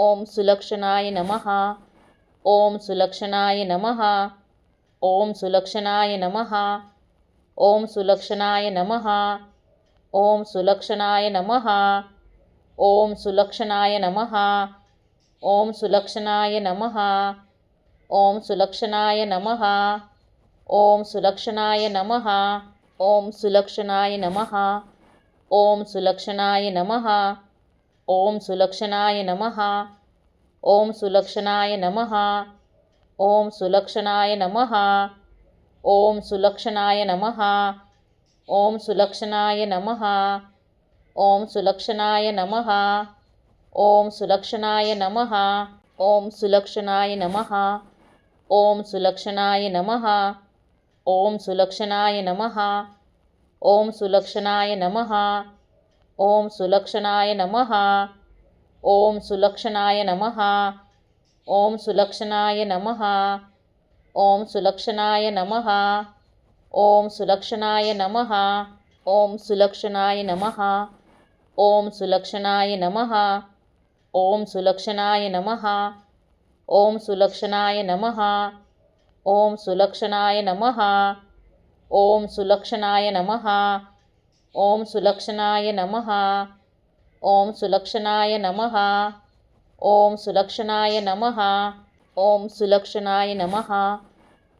ॐ सुलक्षणाय नमः ॐ सुलक्षणाय नमः ॐ सुलक्षणाय नमः ॐ सुलक्षणाय नमः ॐ सुलक्षणाय नमः ॐ सुलक्षणाय नमः ॐ सुलक्षणाय नमः ॐ सुलक्षणाय नमः ॐ सुलक्षणाय नमः ॐ सुलक्षणाय नमः ॐ सुलक्षणाय नमः ॐ सुलक्षणाय नमः ॐ सुलक्षणाय नमः ॐ सुलक्षणाय नमः ॐ सुलक्षणाय नमः ॐ सुलक्षणाय नमः ॐ सुलक्षणाय नमः ॐ सुलक्षणाय नमः ॐ सुलक्षणाय नमः ॐ सुलक्षणाय नमः ॐ सुलक्षणाय नमः ॐ सुलक्षणाय नमः ॐ सुलक्षणाय नमः ॐ सुलक्षणाय नमः ॐ सुलक्षणाय नमः ॐ सुलक्षणाय नमः ॐ सुलक्षणाय नमः ॐ सुलक्षणाय नमः ॐ सुलक्षणाय नमः ॐ सुलक्षणाय नमः ॐ सुलक्षणाय नमः ॐ सुलक्षणाय नमः ॐ सुलक्षणाय नमः ॐ सुलक्षणाय नमः ॐ सुलक्षणाय नमः ॐ सुलक्षणाय नमः ॐ सुलक्षणाय नमः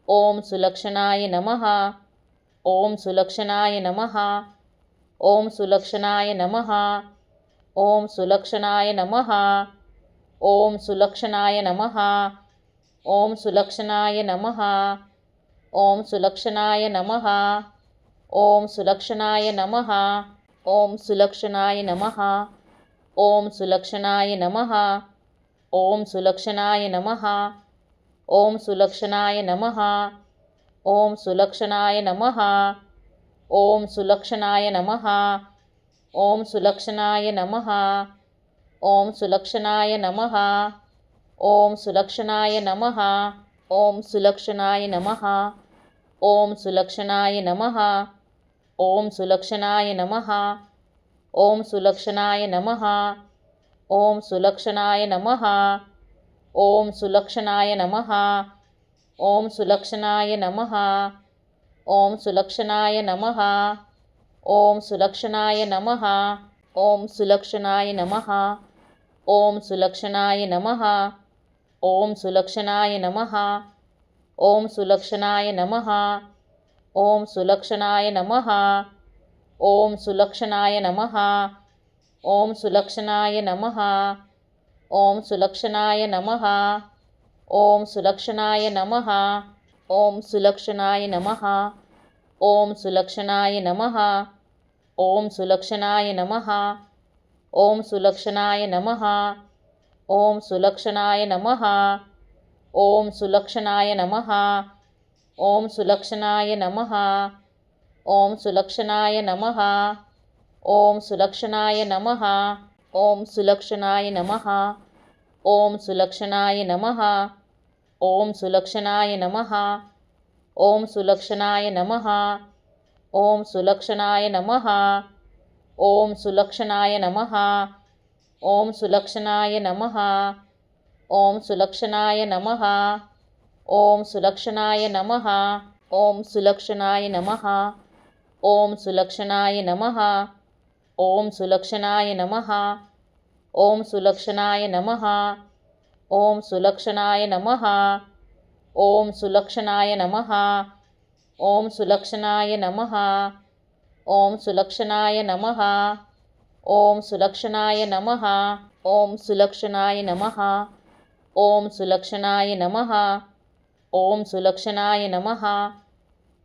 ॐ सुलक्षणाय नमः ॐ सुलक्षणाय नमः ॐ सुलक्षणाय नमः ॐ सुलक्षणाय नमः ॐ सुलक्षणाय नमः ॐ सुलक्षणाय नमः ॐ सुलक्षणाय नमः ॐ सुलक्षणाय नमः ॐ सुलक्षणाय नमः ॐ सुलक्षणाय नमः ॐ सुलक्षणाय नमः ॐ सुलक्षणाय नमः ॐ सुलक्षणाय नमः ॐ सुलक्षणाय नमः ॐ सुलक्षणाय नमः ॐ सुलक्षणाय नमः ॐ सुलक्षणाय नमः ॐ सुलक्षणाय नमः ॐ सुलक्षणाय नमः ॐ सुलक्षणाय नमः ॐ सुलक्षणाय नमः ॐ सुलक्षणाय नमः ॐ सुलक्षणाय नमः ॐ सुलक्षणाय नमः ॐ सुलक्षणाय नमः ॐ सुलक्षणाय नमः ॐ सुलक्षणाय नमः ॐ सुलक्षणाय नमः ॐ सुलक्षणाय नमः ॐ सुलक्षणाय नमः ॐ सुलक्षणाय नमः ॐ सुलक्षणाय नमः ॐ सुलक्षणाय नमः ॐ सुलक्षणाय नमः ॐ सुलक्षणाय नमः ॐ सुलक्षणाय नमः ॐ सुलक्षणाय नमः ॐ सुलक्षणाय नमः ॐ सुलक्षणाय नमः ॐ सुलक्षणाय नमः ॐ सुलक्षणाय नमः ॐ सुलक्षणाय नमः ॐ सुलक्षणाय नमः ॐ सुलक्षणाय नमः ॐ सुलक्षणाय नमः ॐ सुलक्षणाय नमः ॐ सुलक्षणाय नमः ॐ सुलक्षणाय नमः ॐ सुलक्षणाय नमः ॐ सुलक्षणाय नमः ॐ सुलक्षणाय नमः ॐ सुलक्षणाय नमः ॐ सुलक्षणाय नमः ॐ सुलक्षणाय नमः ॐ सुलक्षणाय नमः ॐ सुलक्षणाय नमः ॐ सुलक्षणाय नमः ॐ सुलक्षणाय नमः ॐ सुलक्षणाय नमः ॐ सुलक्षणाय नमः ॐ सुलक्षणाय नमः ॐ सुलक्षणाय नमः ॐ सुलक्षणाय नमः ॐ सुलक्षणाय नमः ॐ सुलक्षणाय नमः।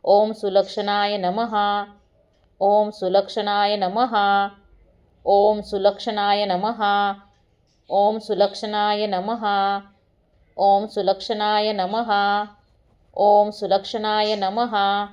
ओम सुलक्षणाय नमः। ओम सुलक्षणाय नमः। ओम सुलक्षणाय नमः। ओम सुलक्षणाय नमः। ओम सुलक्षणाय नमः। ओम सुलक्षणाय नमः।